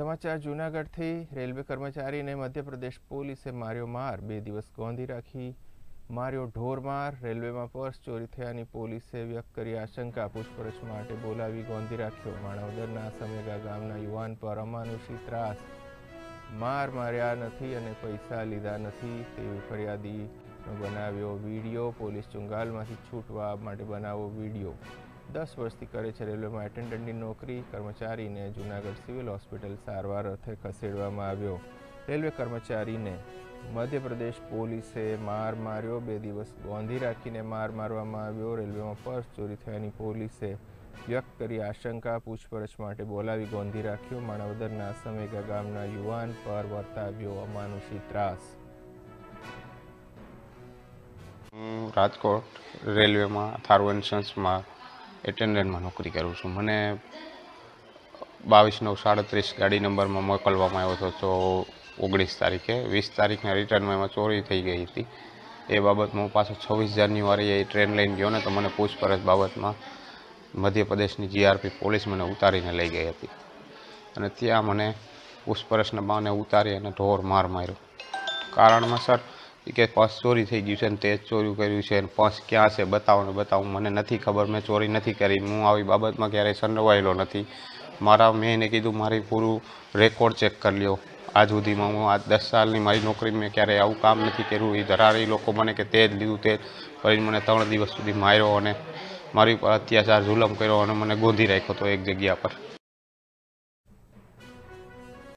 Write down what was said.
સમાચાર, જૂનાગઢથી રેલવે કર્મચારીને મધ્યપ્રદેશ પોલીસે માર્યો માર. બે દિવસ ગોંધી રાખી માર્યો ઢોરમાર રેલવેમાં પર્સ ચોરી થયાની પોલીસે વ્યક્ત કરી આશંકા. પૂછપરછ માટે બોલાવી ગોંધી રાખ્યો. માણાવદરના સમેગા ગામના યુવાન પર અમાનુષી ત્રાસ. માર માર્યા નથી અને પૈસા લીધા નથી. તેવી ફરિયાદીનો બનાવ્યો વીડિયો. પોલીસ ચુંગાલમાંથી છૂટવા માટે બનાવો વીડિયો. દસ વર્ષથી કરે છે રેલવેમાં એટેન્ડન્ટની નોકરી, કર્મચારીને જૂનાગઢ સિવિલ હોસ્પિટલ સારવાર અર્થે ખસેડવામાં આવ્યો. રેલવે કર્મચારીને મધ્યપ્રદેશ પોલીસે માર માર્યો, બે દિવસ ગોંધી રાખીને માર મારવામાં આવ્યો. રેલવેમાં પર્સ ચોરી થયાની પોલીસે વ્યક્ત કરી આશંકા, પૂછપરછ માટે બોલાવી ગોંધી રાખ્યો. માણાવદરના સમેગા ગામના યુવાન પર વર્તાવ્યો અમાનુષી ત્રાસ. રાજકોટ રેલવેમાં, થારુ એન્ડ સન્સમાં એટેન્ડન્ટમાં નોકરી કરું છું. મને બાવીસ નવ સાડત્રીસ ગાડી નંબરમાં મોકલવામાં આવ્યો હતો તો ઓગણીસ તારીખે. વીસ તારીખના રિટર્નમાં એમાં ચોરી થઈ ગઈ હતી. એ બાબતમાં હું પાછો છવ્વીસ જાન્યુઆરીએ એ ટ્રેન લઈને ગયો ને તો મને પૂછપરછ બાબતમાં મધ્યપ્રદેશની જીઆરપી પોલીસ મને ઉતારીને લઈ ગઈ હતી. અને ત્યાં મને પૂછપરછના બાને ઉતારી અને ઢોર માર માર્યો. કારણમાં સર ઈ કે પર્સ ચોરી થઈ ગયું છે ને તે ચોરી કર્યું છે અને પર્સ ક્યાં છે બતાવો ને બતાવો. મને નથી ખબર, મેં ચોરી નથી કરી. હું આવી બાબતમાં ક્યારેય સંડવાયેલો નથી. મારા મેં એને કીધું, મારી પૂરું રેકોર્ડ ચેક કરી લ્યો. આજ સુધીમાં હું આ દસ સાલની મારી નોકરી મેં ક્યારેય આવું કામ નથી કર્યું. એ ધરારી લોકો મને કે તે જ લીધું, તે કરીને મને ત્રણ દિવસ સુધી માર્યો અને મારી ઉપર અત્યાચાર જુલમ કર્યો અને મને ગોંધી રાખ્યો હતો એક જગ્યા પર.